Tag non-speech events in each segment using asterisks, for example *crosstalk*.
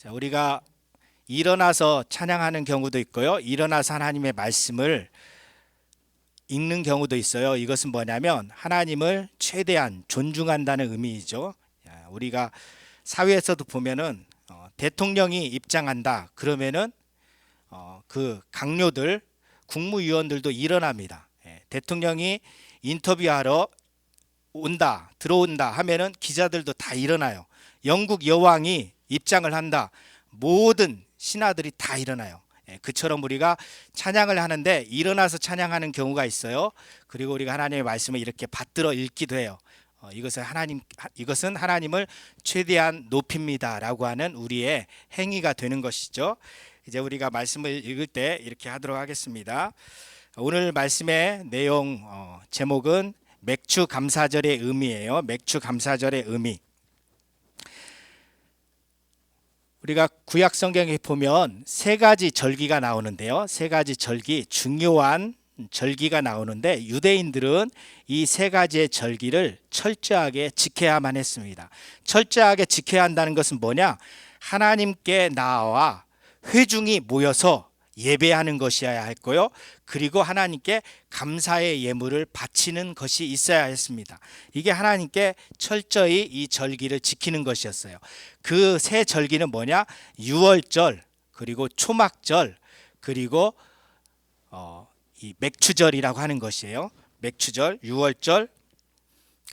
자, 우리가 일어나서 찬양하는 경우도 있고요. 일어나서 하나님의 말씀을 읽는 경우도 있어요. 이것은 뭐냐면 하나님을 최대한 존중한다는 의미이죠. 야, 우리가 사회에서도 보면은 어, 대통령이 입장한다. 그러면은 어, 그 강요들 국무위원들도 일어납니다. 예, 대통령이 인터뷰하러 온다, 들어온다 하면은 기자들도 다 일어나요. 영국 여왕이 입장을 한다. 모든 신하들이 다 일어나요. 예, 그처럼 우리가 찬양을 하는데 일어나서 찬양하는 경우가 있어요. 그리고 우리가 하나님의 말씀을 이렇게 받들어 읽기도 해요. 어, 이것은 하나님 하- 이것은 하나님을 최대한 높입니다라고 하는 우리의 행위가 되는 것이죠. 이제 우리가 말씀을 읽을 때 이렇게 하도록 하겠습니다. 오늘 말씀의 내용 어, 제목은 맥주 감사절의 의미예요. 맥주 감사절의 의미. 우리가 구약 성경에 보면 세 가지 절기가 나오는데요. 세 가지 절기 중요한 절기가 나오는데 유대인들은 이 세 가지의 절기를 철저하게 지켜야만 했습니다. 철저하게 지켜야 한다는 것은 뭐냐? 하나님께 나와 회중이 모여서 예배하는 것이어야 했고요. 그리고 하나님께 감사의 예물을 바치는 것이 있어야 했습니다. 이게 하나님께 철저히 이 절기를 지키는 것이었어요. 그 세 절기는 뭐냐? 유월절, 그리고 초막절, 그리고 어, 이 맥추절이라고 하는 것이에요. 맥추절, 유월절,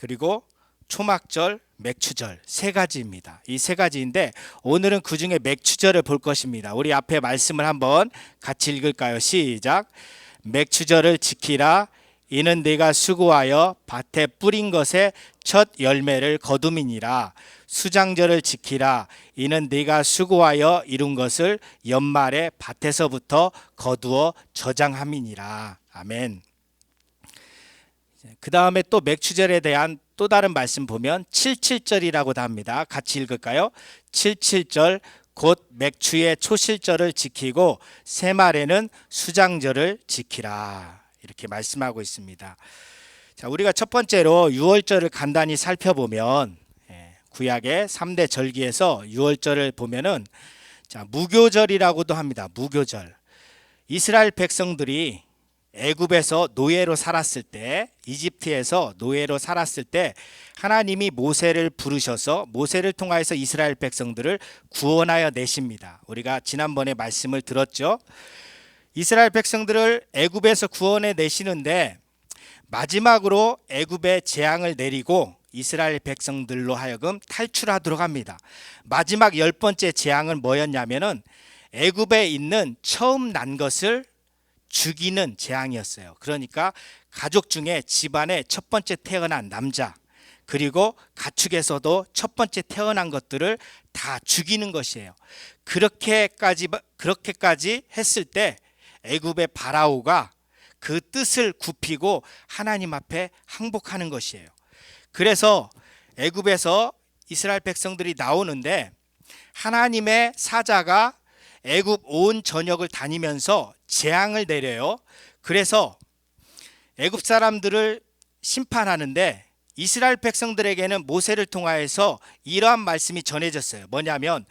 그리고 초막절, 맥추절 세 가지입니다. 이 세 가지인데 오늘은 그 중에 맥추절을 볼 것입니다. 우리 앞에 말씀을 한번 같이 읽을까요? 시작. 맥추절을 지키라. 이는 네가 수고하여 밭에 뿌린 것의 첫 열매를 거둠이니라. 수장절을 지키라. 이는 네가 수고하여 이룬 것을 연말에 밭에서부터 거두어 저장함이니라. 아멘. 그 다음에 또 맥추절에 대한 또 다른 말씀 보면 77절이라고도 합니다. 같이 읽을까요? 77절 곧 맥추의 초실절을 지키고 새말에는 수장절을 지키라. 이렇게 말씀하고 있습니다. 자, 우리가 첫 번째로 유월절을 간단히 살펴보면 예, 구약의 3대 절기에서 유월절을 보면은 자, 무교절이라고도 합니다. 무교절. 이스라엘 백성들이 애굽에서 노예로 살았을 때 이집트에서 노예로 살았을 때 하나님이 모세를 부르셔서 모세를 통하여서 이스라엘 백성들을 구원하여 내십니다. 우리가 지난번에 말씀을 들었죠. 이스라엘 백성들을 애굽에서 구원해 내시는데 마지막으로 애굽에 재앙을 내리고 이스라엘 백성들로 하여금 탈출하도록 합니다. 마지막 열 번째 재앙은 뭐였냐면은 애굽에 있는 처음 난 것을 죽이는 재앙이었어요. 그러니까 가족 중에 집안에 첫 번째 태어난 남자 그리고 가축에서도 첫 번째 태어난 것들을 다 죽이는 것이에요. 그렇게까지 그렇게까지 했을 때 애굽의 바라오가 그 뜻을 굽히고 하나님 앞에 항복하는 것이에요. 그래서 애굽에서 이스라엘 백성들이 나오는데 하나님의 사자가 애굽 온 전역을 다니면서 재앙을 내려요. 그래서 애굽 사람들을 심판하는데 이스라엘 백성들에게는 모세를 통하여서 이러한 말씀이 전해졌어요. 뭐냐면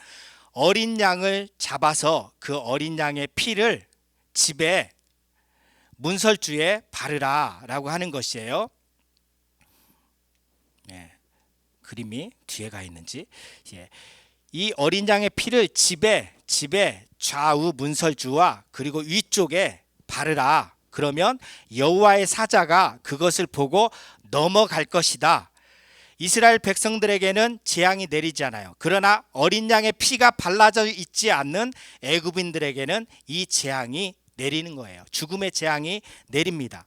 어린 양을 잡아서 그 어린 양의 피를 집에 문설주에 바르라라고 하는 것이에요. 네, 그림이 뒤에 가 있는지 예. 이 어린 양의 피를 집에 집에 좌우 문설주와 그리고 위쪽에 바르라. 그러면 여호와의 사자가 그것을 보고 넘어갈 것이다. 이스라엘 백성들에게는 재앙이 내리잖아요. 그러나 어린 양의 피가 발라져 있지 않는 애굽인들에게는 이 재앙이 내리는 거예요. 죽음의 재앙이 내립니다.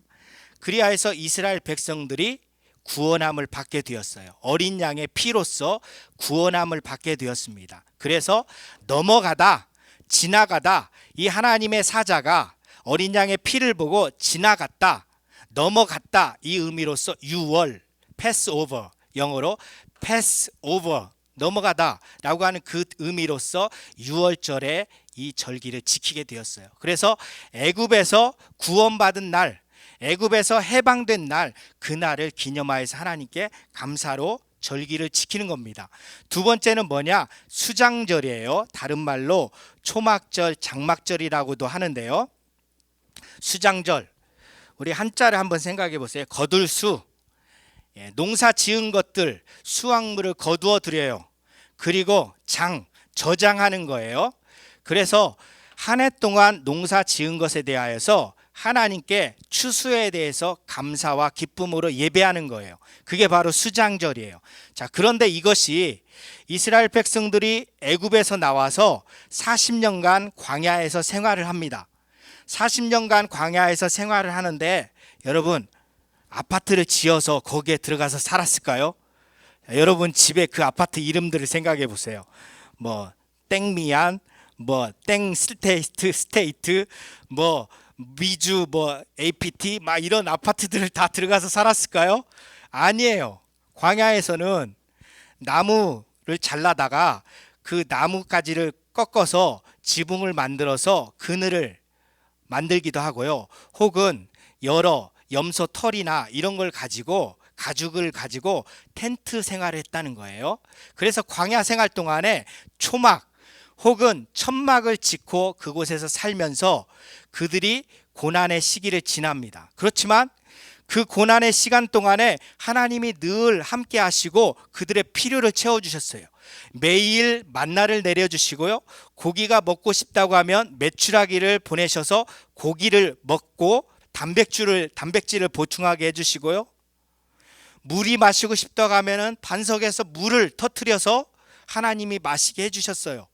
그리하여서 이스라엘 백성들이 구원함을 받게 되었어요. 어린 양의 피로서 구원함을 받게 되었습니다. 그래서 넘어가다 지나가다 이 하나님의 사자가 어린 양의 피를 보고 지나갔다 넘어갔다 이 의미로서 유월 패스 오버 영어로 패스 오버 넘어가다라고 하는 그 의미로서 유월절에 이 절기를 지키게 되었어요. 그래서 애굽에서 구원받은 날 애굽에서 해방된 날 그날을 기념하여서 하나님께 감사로 절기를 지키는 겁니다. 두 번째는 뭐냐? 수장절이에요. 다른 말로 초막절, 장막절이라고도 하는데요. 수장절. 우리 한자를 한번 생각해 보세요. 거둘수. 예, 농사 지은 것들 수확물을 거두어 드려요. 그리고 장 저장하는 거예요. 그래서 한 해 동안 농사 지은 것에 대하여서 하나님께 추수에 대해서 감사와 기쁨으로 예배하는 거예요. 그게 바로 수장절이에요. 자, 그런데 이것이 이스라엘 백성들이 애굽에서 나와서 40년간 광야에서 생활을 합니다. 40년간 광야에서 생활을 하는데 여러분 아파트를 지어서 거기에 들어가서 살았을까요? 자, 여러분 집에 그 아파트 이름들을 생각해 보세요. 뭐 땡미안, 뭐 땡 스테이트 스테이트, 뭐 미주, 뭐 APT, 막 이런 아파트들을 다 들어가서 살았을까요? 아니에요. 광야에서는 나무를 잘라다가 그 나무가지를 꺾어서 지붕을 만들어서 그늘을 만들기도 하고요. 혹은 여러 염소 털이나 이런 걸 가지고 가죽을 가지고 텐트 생활을 했다는 거예요. 그래서 광야 생활 동안에 초막 혹은 천막을 짓고 그곳에서 살면서 그들이 고난의 시기를 지납니다. 그렇지만 그 고난의 시간 동안에 하나님이 늘 함께 하시고 그들의 필요를 채워 주셨어요. 매일 만나를 내려 주시고요. 고기가 먹고 싶다고 하면 메추라기를 보내셔서 고기를 먹고 단백질을 단백질을 보충하게 해 주시고요. 물이 마시고 싶다고 하면은 반석에서 물을 터트려서 하나님이 마시게 해 주셨어요.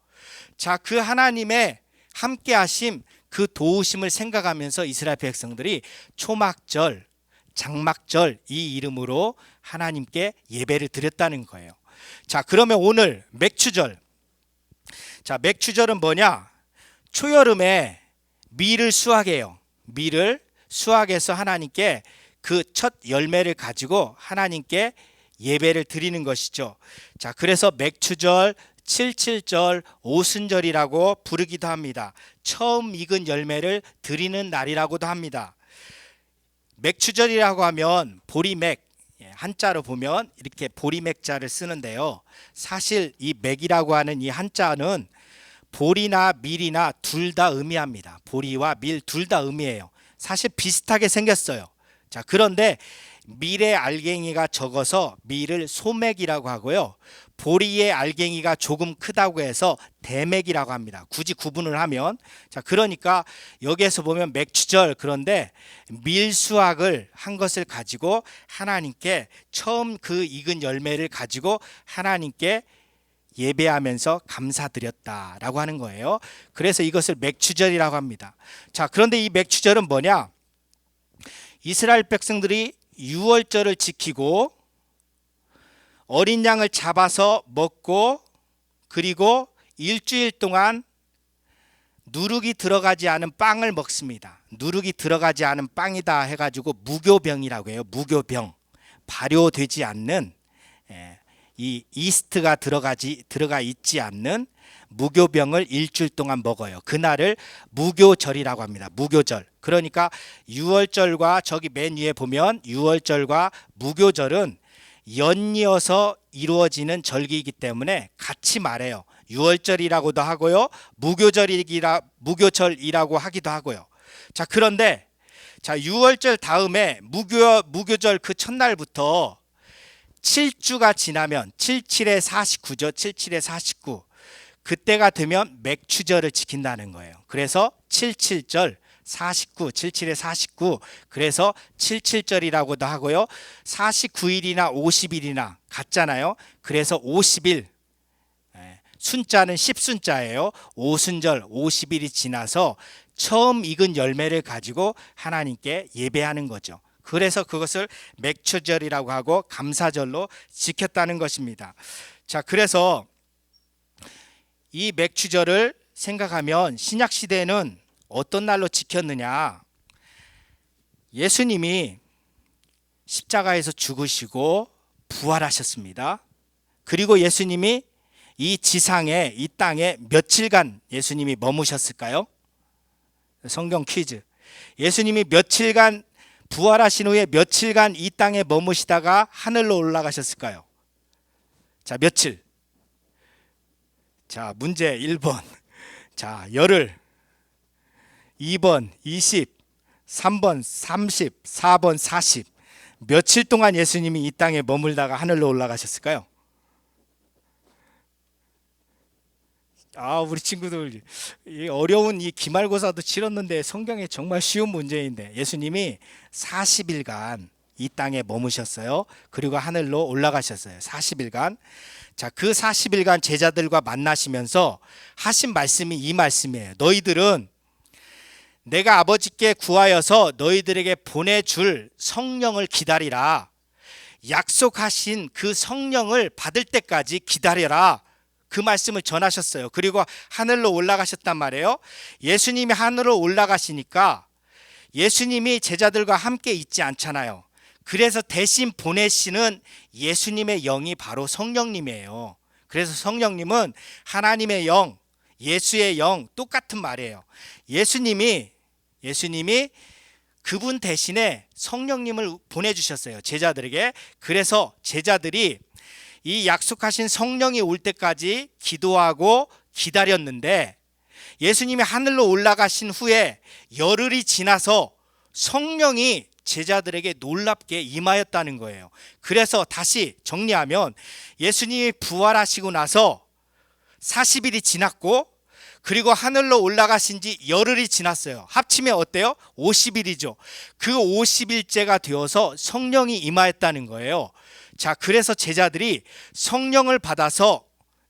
자, 그 하나님의 함께 하심 그 도우심을 생각하면서 이스라엘 백성들이 초막절, 장막절 이 이름으로 하나님께 예배를 드렸다는 거예요. 자, 그러면 오늘 맥추절. 자, 맥추절은 뭐냐? 초여름에 밀을 수확해요. 밀을 수확해서 하나님께 그 첫 열매를 가지고 하나님께 예배를 드리는 것이죠. 자, 그래서 맥추절, 칠칠절, 오순절이라고 부르기도 합니다. 처음 익은 열매를 드리는 날이라고도 합니다. 맥추절이라고 하면 보리맥 예, 한자로 보면 이렇게 보리맥자를 쓰는데요. 사실 이 맥이라고 하는 이 한자는 보리나 밀이나 둘 다 의미합니다. 보리와 밀 둘 다 의미해요. 사실 비슷하게 생겼어요. 자, 그런데 밀의 알갱이가 적어서 밀을 소맥이라고 하고요. 보리의 알갱이가 조금 크다고 해서 대맥이라고 합니다. 굳이 구분을 하면 자 그러니까 여기에서 보면 맥추절 그런데 밀수확을 한 것을 가지고 하나님께 처음 그 익은 열매를 가지고 하나님께 예배하면서 감사드렸다라고 하는 거예요. 그래서 이것을 맥추절이라고 합니다. 자 그런데 이 맥추절은 뭐냐? 이스라엘 백성들이 유월절을 지키고 어린 양을 잡아서 먹고 그리고 일주일 동안 누룩이 들어가지 않은 빵을 먹습니다. 누룩이 들어가지 않은 빵이다 해가지고 무교병이라고 해요. 무교병 발효되지 않는 예, 이 이스트가 들어가지 들어가 있지 않는 무교병을 일주일 동안 먹어요. 그날을 무교절이라고 합니다. 무교절. 그러니까 유월절과 저기 맨 위에 보면 유월절과 무교절은 연이어서 이루어지는 절기이기 때문에 같이 말해요. 유월절이라고도 하고요. 무교절이라 무교절이라고 하기도 하고요. 자, 그런데 자, 유월절 다음에 무교 무교절 그 첫날부터 7주가 지나면 77에 49죠. 77에 49. 그때가 되면 맥추절을 지킨다는 거예요. 그래서 77절 49, 77에 49. 그래서 77절이라고도 하고요. 49일이나 50일이나 같잖아요. 그래서 50일. 예, 순자는 10순자예요. 오순절 50일이 지나서 처음 익은 열매를 가지고 하나님께 예배하는 거죠. 그래서 그것을 맥추절이라고 하고 감사절로 지켰다는 것입니다. 자, 그래서 이 맥추절을 생각하면 신약 시대에는 어떤 날로 지켰느냐? 예수님이 십자가에서 죽으시고 부활하셨습니다. 그리고 예수님이 이 지상에 이 땅에 며칠간 예수님이 머무셨을까요? 성경 퀴즈. 예수님이 며칠간 부활하신 후에 며칠간 이 땅에 머무시다가 하늘로 올라가셨을까요? 자, 며칠? 자, 문제 1번. *laughs* 자, 열흘. 2번 20, 3번 30, 4번 40. 며칠 동안 예수님이 이 땅에 머물다가 하늘로 올라가셨을까요? 아, 우리 친구들 이 어려운 이 기말고사도 치렀는데 성경에 정말 쉬운 문제인데 예수님이 40일간 이 땅에 머무셨어요. 그리고 하늘로 올라가셨어요. 40일간. 자, 그 40일간 제자들과 만나시면서 하신 말씀이 이 말씀이에요. 너희들은 내가 아버지께 구하여서 너희들에게 보내줄 성령을 기다리라. 약속하신 그 성령을 받을 때까지 기다려라. 그 말씀을 전하셨어요. 그리고 하늘로 올라가셨단 말이에요. 예수님이 하늘로 올라가시니까 예수님이 제자들과 함께 있지 않잖아요. 그래서 대신 보내시는 예수님의 영이 바로 성령님이에요. 그래서 성령님은 하나님의 영, 예수의 영 똑같은 말이에요. 예수님이 예수님이 그분 대신에 성령님을 보내 주셨어요. 제자들에게. 그래서 제자들이 이 약속하신 성령이 올 때까지 기도하고 기다렸는데 예수님이 하늘로 올라가신 후에 열흘이 지나서 성령이 제자들에게 놀랍게 임하였다는 거예요. 그래서 다시 정리하면 예수님이 부활하시고 나서 40일이 지났고 그리고 하늘로 올라가신 지 열흘이 지났어요. 합치면 어때요? 50일이죠. 그 50일째가 되어서 성령이 임하였다는 거예요. 자, 그래서 제자들이 성령을 받아서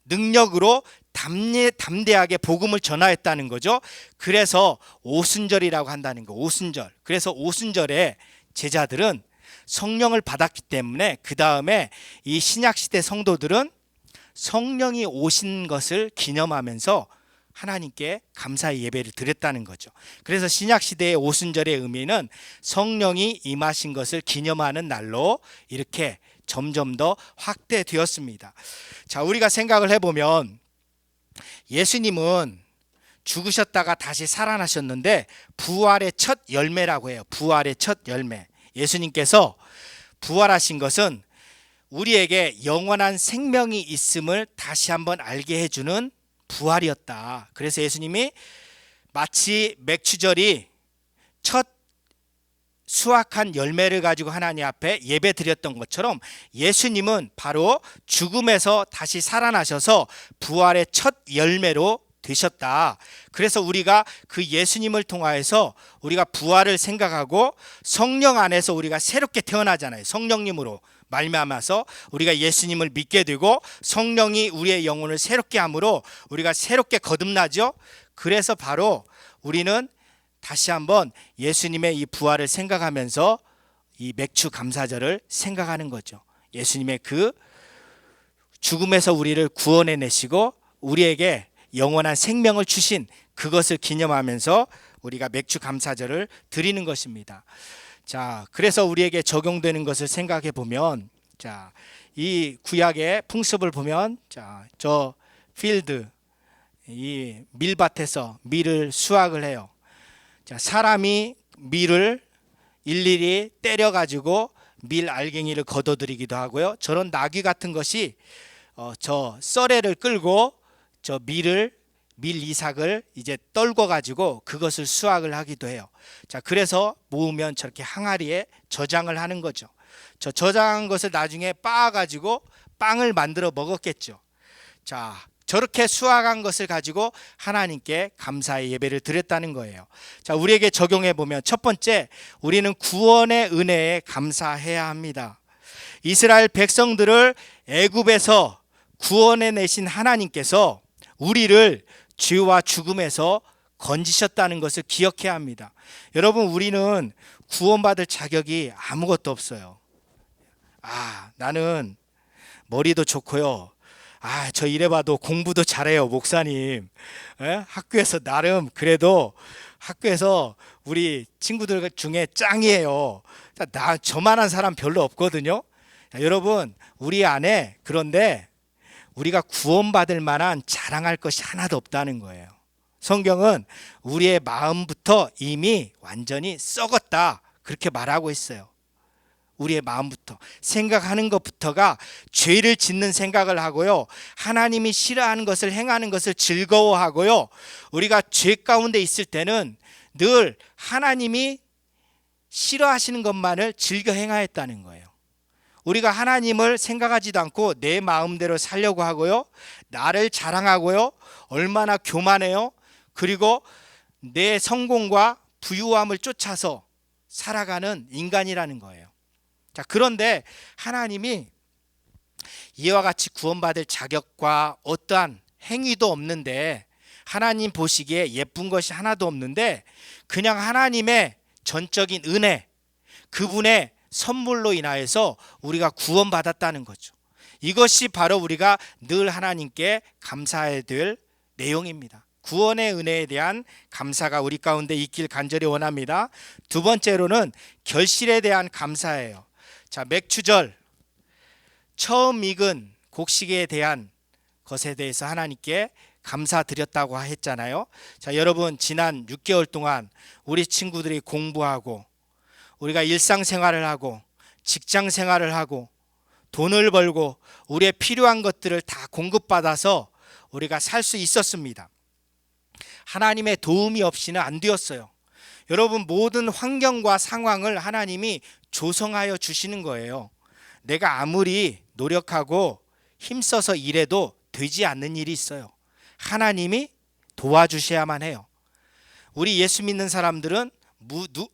능력으로 담대, 담대하게 복음을 전하였다는 거죠. 그래서 오순절이라고 한다는 거. 오순절. 그래서 오순절에 제자들은 성령을 받았기 때문에 그 다음에 이 신약 시대 성도들은 성령이 오신 것을 기념하면서 하나님께 감사의 예배를 드렸다는 거죠. 그래서 신약 시대의 오순절의 의미는 성령이 임하신 것을 기념하는 날로 이렇게 점점 더 확대되었습니다. 자, 우리가 생각을 해보면 예수님은 죽으셨다가 다시 살아나셨는데 부활의 첫 열매라고 해요. 부활의 첫 열매. 예수님께서 부활하신 것은 우리에게 영원한 생명이 있음을 다시 한번 알게 해주는 부활이었다. 그래서 예수님이 마치 맥추절이 첫 수확한 열매를 가지고 하나님 앞에 예배 드렸던 것처럼 예수님은 바로 죽음에서 다시 살아나셔서 부활의 첫 열매로 되셨다. 그래서 우리가 그 예수님을 통하여서 우리가 부활을 생각하고 성령 안에서 우리가 새롭게 태어나잖아요. 성령님으로 말미암아서 우리가 예수님을 믿게 되고 성령이 우리의 영혼을 새롭게 함으로 우리가 새롭게 거듭나죠. 그래서 바로 우리는 다시 한번 예수님의 이 부활을 생각하면서 이 맥주 감사절을 생각하는 거죠. 예수님의 그 죽음에서 우리를 구원해 내시고 우리에게 영원한 생명을 주신 그것을 기념하면서 우리가 맥주 감사절을 드리는 것입니다. 자, 그래서 우리에게 적용되는 것을 생각해 보면 자, 이 구약의 풍습을 보면 자, 저 필드 이 밀밭에서 밀을 수확을 해요. 자, 사람이 밀을 일일이 때려 가지고 밀 알갱이를 걷어들이기도 하고요. 저런 나귀 같은 것이 어, 저 썰애를 끌고 저 밀을 밀 이삭을 이제 떨궈 가지고 그것을 수확을 하기도 해요. 자, 그래서 모으면 저렇게 항아리에 저장을 하는 거죠. 저 저장한 것을 나중에 빻아 가지고 빵을 만들어 먹었겠죠. 자, 저렇게 수확한 것을 가지고 하나님께 감사의 예배를 드렸다는 거예요. 자, 우리에게 적용해 보면 첫 번째, 우리는 구원의 은혜에 감사해야 합니다. 이스라엘 백성들을 애굽에서 구원해 내신 하나님께서 우리를 죄와 죽음에서 건지셨다는 것을 기억해야 합니다. 여러분, 우리는 구원받을 자격이 아무것도 없어요. 아, 나는 머리도 좋고요. 아, 저 이래봐도 공부도 잘해요, 목사님. 에? 학교에서 나름 그래도 학교에서 우리 친구들 중에 짱이에요. 나 저만한 사람 별로 없거든요. 자, 여러분, 우리 안에 그런데 우리가 구원받을 만한 자랑할 것이 하나도 없다는 거예요. 성경은 우리의 마음부터 이미 완전히 썩었다. 그렇게 말하고 있어요. 우리의 마음부터 생각하는 것부터가 죄를 짓는 생각을 하고요. 하나님이 싫어하는 것을 행하는 것을 즐거워하고요. 우리가 죄 가운데 있을 때는 늘 하나님이 싫어하시는 것만을 즐겨 행하였다는 거예요. 우리가 하나님을 생각하지도 않고 내 마음대로 살려고 하고요. 나를 자랑하고요. 얼마나 교만해요. 그리고 내 성공과 부유함을 쫓아서 살아가는 인간이라는 거예요. 자, 그런데 하나님이 이와 같이 구원받을 자격과 어떠한 행위도 없는데 하나님 보시기에 예쁜 것이 하나도 없는데 그냥 하나님의 전적인 은혜 그분의 선물로 인하여서 우리가 구원받았다는 거죠. 이것이 바로 우리가 늘 하나님께 감사해야 될 내용입니다. 구원의 은혜에 대한 감사가 우리 가운데 있길 간절히 원합니다. 두 번째로는 결실에 대한 감사예요. 자, 맥추절 처음 익은 곡식에 대한 것에 대해서 하나님께 감사드렸다고 했잖아요. 자, 여러분 지난 6개월 동안 우리 친구들이 공부하고 우리가 일상 생활을 하고 직장 생활을 하고 돈을 벌고 우리의 필요한 것들을 다 공급받아서 우리가 살 수 있었습니다. 하나님의 도움이 없이는 안 되었어요. 여러분 모든 환경과 상황을 하나님이 조성하여 주시는 거예요. 내가 아무리 노력하고 힘써서 일해도 되지 않는 일이 있어요. 하나님이 도와주셔야만 해요. 우리 예수 믿는 사람들은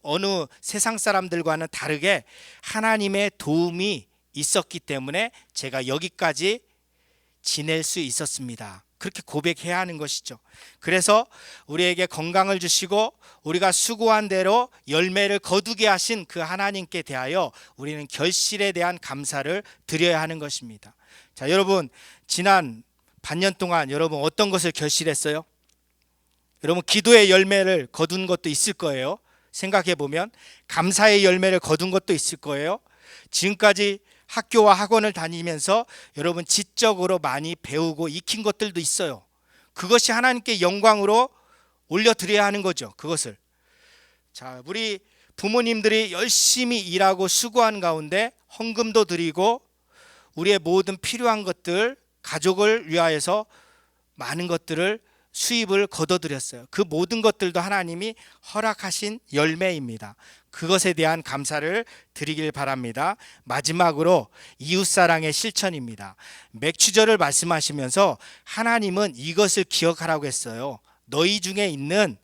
어느 세상 사람들과는 다르게 하나님의 도움이 있었기 때문에 제가 여기까지 지낼 수 있었습니다. 그렇게 고백해야 하는 것이죠. 그래서 우리에게 건강을 주시고 우리가 수고한 대로 열매를 거두게 하신 그 하나님께 대하여 우리는 결실에 대한 감사를 드려야 하는 것입니다. 자, 여러분 지난 반년 동안 여러분 어떤 것을 결실했어요? 여러분 기도의 열매를 거둔 것도 있을 거예요. 생각해 보면 감사의 열매를 거둔 것도 있을 거예요. 지금까지 학교와 학원을 다니면서 여러분 지적으로 많이 배우고 익힌 것들도 있어요. 그것이 하나님께 영광으로 올려드려야 하는 거죠. 그것을. 자, 우리 부모님들이 열심히 일하고 수고한 가운데 헌금도 드리고 우리의 모든 필요한 것들, 가족을 위하여서 많은 것들을 수입을 거둬들였어요. 그 모든 것들도 하나님이 허락하신 열매입니다. 그것에 대한 감사를 드리길 바랍니다. 마지막으로 이웃사랑의 실천입니다. 맥추절을 말씀하시면서 하나님은 이것을 기억하라고 했어요. 너희 중에 있는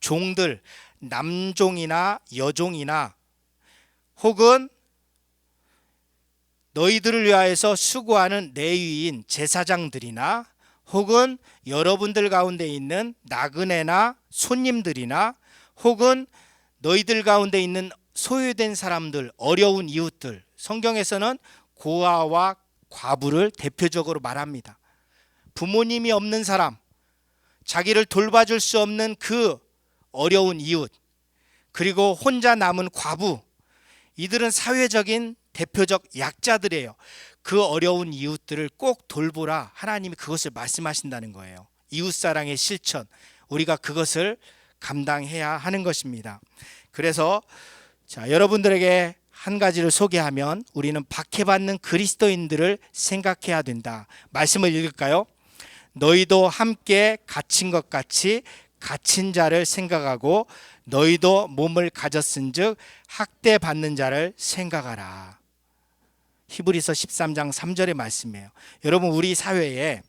종들, 남종이나 여종이나 혹은 너희들을 위하여서 수고하는 내위인 제사장들이나 혹은 여러분들 가운데 있는 나그네나 손님들이나 혹은 너희들 가운데 있는 소외된 사람들, 어려운 이웃들. 성경에서는 고아와 과부를 대표적으로 말합니다. 부모님이 없는 사람, 자기를 돌봐줄 수 없는 그 어려운 이웃, 그리고 혼자 남은 과부, 이들은 사회적인 대표적 약자들이에요. 그 어려운 이웃들을 꼭 돌보라 하나님이 그것을 말씀하신다는 거예요. 이웃 사랑의 실천 우리가 그것을 감당해야 하는 것입니다. 그래서 자, 여러분들에게 한 가지를 소개하면 우리는 박해받는 그리스도인들을 생각해야 된다. 말씀을 읽을까요? 너희도 함께 갇힌 것 같이 갇힌 자를 생각하고 너희도 몸을 가졌은즉 학대 받는 자를 생각하라. 히브리서 13장 3절의 말씀이에요. 여러분 우리 사회에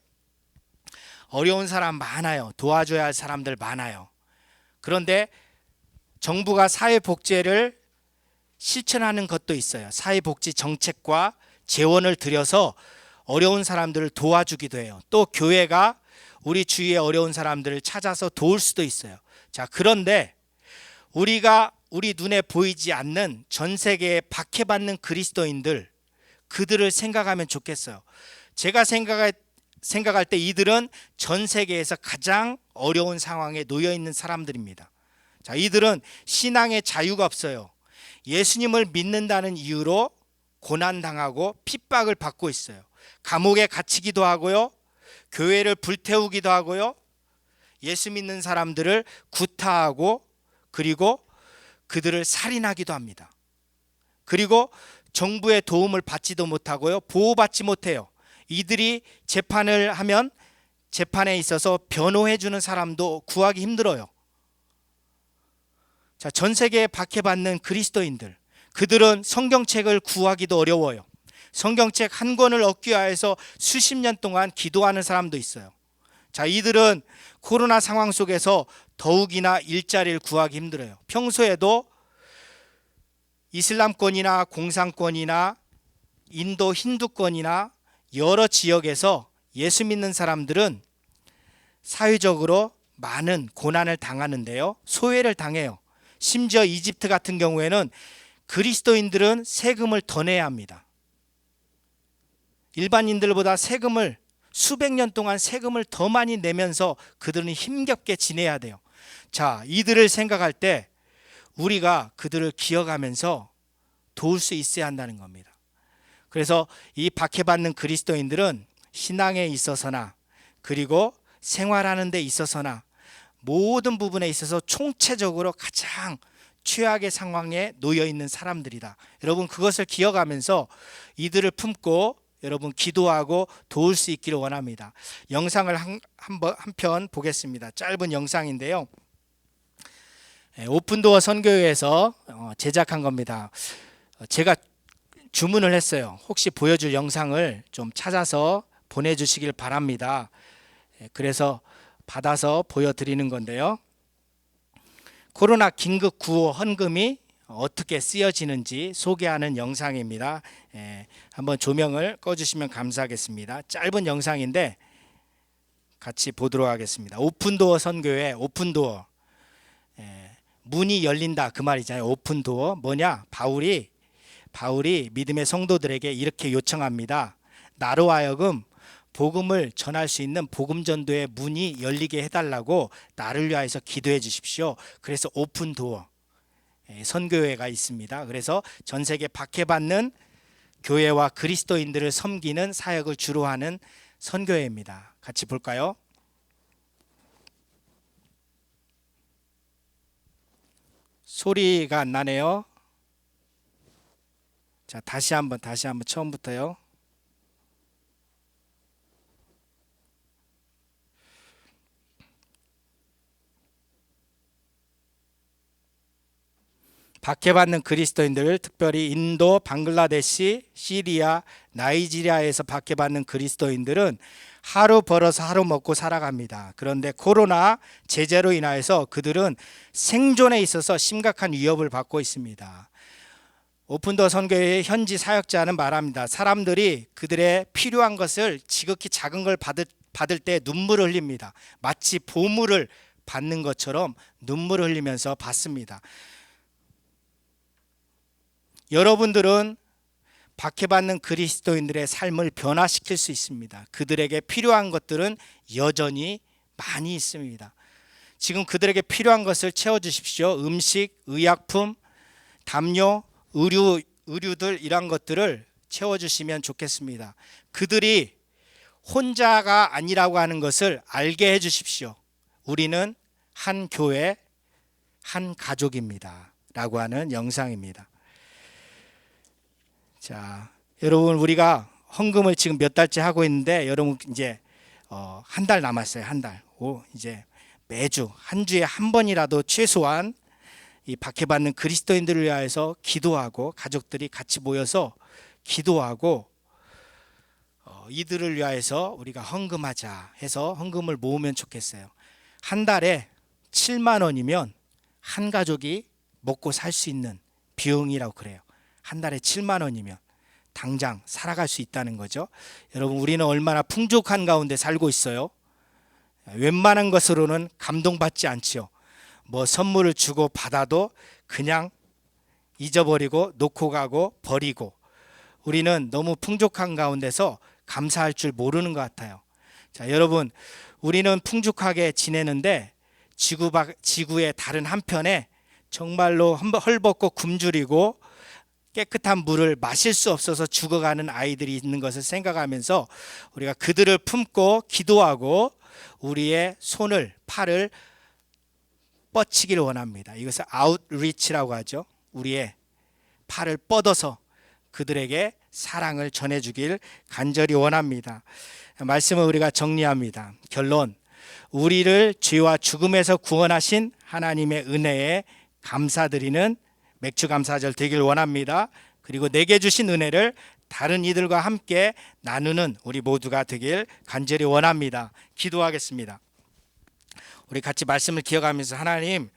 어려운 사람 많아요. 도와줘야 할 사람들 많아요. 그런데 정부가 사회 복지를 실천하는 것도 있어요. 사회 복지 정책과 재원을 들여서 어려운 사람들을 도와주기도 해요. 또 교회가 우리 주위에 어려운 사람들을 찾아서 도울 수도 있어요. 자, 그런데 우리가 우리 눈에 보이지 않는 전 세계에 박해받는 그리스도인들 그들을 생각하면 좋겠어요. 제가 생각할 생각할 때 이들은 전 세계에서 가장 어려운 상황에 놓여 있는 사람들입니다. 자, 이들은 신앙의 자유가 없어요. 예수님을 믿는다는 이유로 고난 당하고 핍박을 받고 있어요. 감옥에 갇히기도 하고요. 교회를 불태우기도 하고요. 예수 믿는 사람들을 구타하고 그리고 그들을 살인하기도 합니다. 그리고 정부의 도움을 받지도 못하고요. 보호받지 못해요. 이들이 재판을 하면 재판에 있어서 변호해 주는 사람도 구하기 힘들어요. 자, 전 세계에 박해받는 그리스도인들. 그들은 성경책을 구하기도 어려워요. 성경책 한 권을 얻기 위해서 수십 년 동안 기도하는 사람도 있어요. 자, 이들은 코로나 상황 속에서 더욱이나 일자리를 구하기 힘들어요. 평소에도 이슬람권이나 공산권이나 인도 힌두권이나 여러 지역에서 예수 믿는 사람들은 사회적으로 많은 고난을 당하는데요. 소외를 당해요. 심지어 이집트 같은 경우에는 그리스도인들은 세금을 더 내야 합니다. 일반인들보다 세금을 수백 년 동안 세금을 더 많이 내면서 그들은 힘겹게 지내야 돼요. 자, 이들을 생각할 때 우리가 그들을 기억하면서 도울 수 있어야 한다는 겁니다. 그래서 이 박해받는 그리스도인들은 신앙에 있어서나 그리고 생활하는 데 있어서나 모든 부분에 있어서 총체적으로 가장 최악의 상황에 놓여 있는 사람들이다. 여러분 그것을 기억하면서 이들을 품고 여러분 기도하고 도울 수 있기를 원합니다. 영상을 한한편 보겠습니다. 짧은 영상인데요. 예, 오픈도어 선교회에서 어, 제작한 겁니다. 어, 제가 주문을 했어요. 혹시 보여줄 영상을 좀 찾아서 보내주시길 바랍니다. 예, 그래서 받아서 보여드리는 건데요. 코로나 긴급 구호 헌금이 어떻게 쓰여지는지 소개하는 영상입니다. 예, 한번 조명을 꺼주시면 감사하겠습니다. 짧은 영상인데 같이 보도록 하겠습니다. 오픈도어 선교회 오픈도어 예, 문이 열린다 그 말이잖아요. 오픈 도어 뭐냐? 바울이 바울이 믿음의 성도들에게 이렇게 요청합니다. 나로 하여금 복음을 전할 수 있는 복음 전도의 문이 열리게 해달라고 나를 위하여서 기도해 주십시오. 그래서 오픈 도어 예, 선교회가 있습니다. 그래서 전 세계 박해받는 교회와 그리스도인들을 섬기는 사역을 주로 하는 선교회입니다. 같이 볼까요? 소리가 안 나네요. 자, 다시 한번 다시 한번 처음부터요. 박해받는 그리스도인들 특별히 인도, 방글라데시, 시리아, 나이지리아에서 박해받는 그리스도인들은 하루 벌어서 하루 먹고 살아갑니다. 그런데 코로나 제재로 인하여서 그들은 생존에 있어서 심각한 위협을 받고 있습니다. 오픈더 선교의 현지 사역자는 말합니다. 사람들이 그들의 필요한 것을 지극히 작은 걸 받을, 받을 때 눈물을 흘립니다. 마치 보물을 받는 것처럼 눈물을 흘리면서 받습니다. 여러분들은 박해받는 그리스도인들의 삶을 변화시킬 수 있습니다. 그들에게 필요한 것들은 여전히 많이 있습니다. 지금 그들에게 필요한 것을 채워 주십시오. 음식, 의약품, 담요, 의류 의류들 이런 것들을 채워 주시면 좋겠습니다. 그들이 혼자가 아니라고 하는 것을 알게 해 주십시오. 우리는 한 교회 한 가족입니다. 라고 하는 영상입니다. 자, 여러분 우리가 헌금을 지금 몇 달째 하고 있는데 여러분 이제 어, 한 달 남았어요. 한 달. 오, 이제 매주 한 주에 한 번이라도 최소한 이 박해받는 그리스도인들을 위하여서 기도하고 가족들이 같이 모여서 기도하고 어, 이들을 위하여서 우리가 헌금하자 해서 헌금을 모으면 좋겠어요. 한 달에 7만 원이면 한 가족이 먹고 살 수 있는 비용이라고 그래요. 한 달에 7만 원이면 당장 살아갈 수 있다는 거죠. 여러분 우리는 얼마나 풍족한 가운데 살고 있어요. 웬만한 것으로는 감동받지 않지요. 뭐 선물을 주고 받아도 그냥 잊어버리고 놓고 가고 버리고 우리는 너무 풍족한 가운데서 감사할 줄 모르는 것 같아요. 자, 여러분, 우리는 풍족하게 지내는데 지구 밖 지구의 다른 한편에 정말로 헐벗고 굶주리고 깨끗한 물을 마실 수 없어서 죽어가는 아이들이 있는 것을 생각하면서 우리가 그들을 품고 기도하고 우리의 손을 팔을 뻗치기를 원합니다. 이것을 아웃리치라고 하죠. 우리의 팔을 뻗어서 그들에게 사랑을 전해주길 간절히 원합니다. 말씀을 우리가 정리합니다. 결론. 우리를 죄와 죽음에서 구원하신 하나님의 은혜에 감사드리는 맥주 감사절 되길 원합니다. 그리고 내게 주신 은혜를 다른 이들과 함께 나누는 우리 모두가 되길 간절히 원합니다. 기도하겠습니다. 우리 같이 말씀을 기억하면서 하나님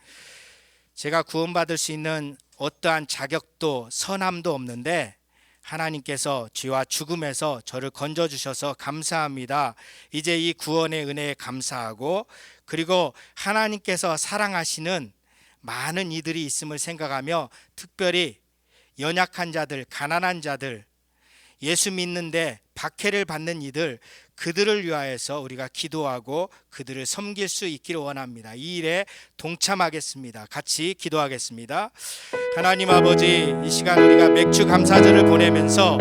제가 구원받을 수 있는 어떠한 자격도 선함도 없는데 하나님께서 죄와 죽음에서 저를 건져 주셔서 감사합니다. 이제 이 구원의 은혜에 감사하고 그리고 하나님께서 사랑하시는 많은 이들이 있음을 생각하며 특별히 연약한 자들, 가난한 자들, 예수 믿는데 박해를 받는 이들 그들을 위하여서 우리가 기도하고 그들을 섬길 수 있기를 원합니다. 이 일에 동참하겠습니다. 같이 기도하겠습니다. 하나님 아버지 이 시간 우리가 맥주 감사절을 보내면서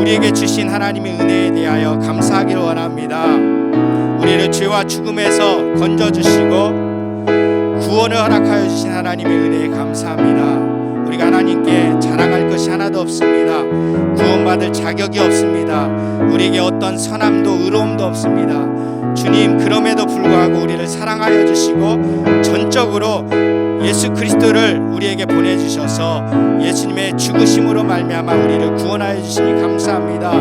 우리에게 주신 하나님의 은혜에 대하여 감사하기를 원합니다. 우리를 죄와 죽음에서 건져 주시고 구원을 허락하여 주신 하나님의 은혜에 감사합니다. 우리가 하나님께 자랑할 것이 하나도 없습니다. 구원받을 자격이 없습니다. 우리에게 어떤 선함도 의로움도 없습니다. 주님 그럼에도 불구하고 우리를 사랑하여 주시고 전적으로 예수 그리스도를 우리에게 보내 주셔서 예수님의 죽으심으로 말미암아 우리를 구원하여 주시니 감사합니다.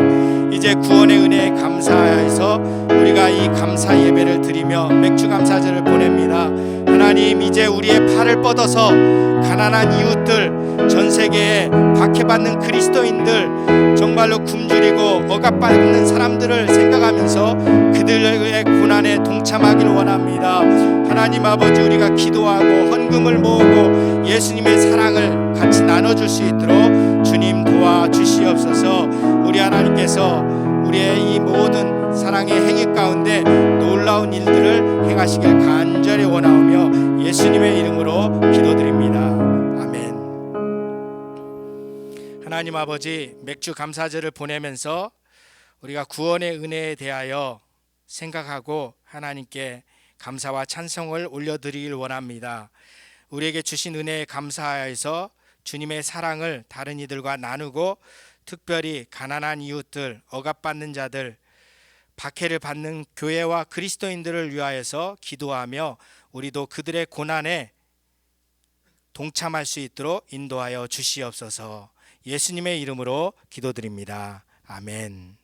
이제 구원의 은혜에 감사해서 우리가 이 감사 예배를 드리며 맥주 감사절을 보냅니다. 하나님 이제 우리의 팔을 뻗어서 가난한 이웃들 전 세계에 박해받는 그리스도인들 정말로 굶주리고 억압받는 사람들을 생각하면서 그들의 고난에 동참하기를 원합니다. 하나님 아버지 우리가 기도하고 헌금을 모으고 예수님의 사랑을 같이 나눠줄 수 있도록 주님 도와 주시옵소서. 우리 하나님께서 우리의 이 모든 사랑의 행위 가운데 놀라운 일들을 행하시길 간절히 원하오며 예수님의 이름으로 기도드립니다. 아멘. 하나님 아버지 맥주 감사절을 보내면서 우리가 구원의 은혜에 대하여 생각하고 하나님께 감사와 찬송을 올려드리길 원합니다. 우리에게 주신 은혜에 감사하여서 주님의 사랑을 다른 이들과 나누고 특별히 가난한 이웃들, 억압받는 자들, 박해를 받는 교회와 그리스도인들을 위하여서 기도하며 우리도 그들의 고난에 동참할 수 있도록 인도하여 주시옵소서. 예수님의 이름으로 기도드립니다. 아멘.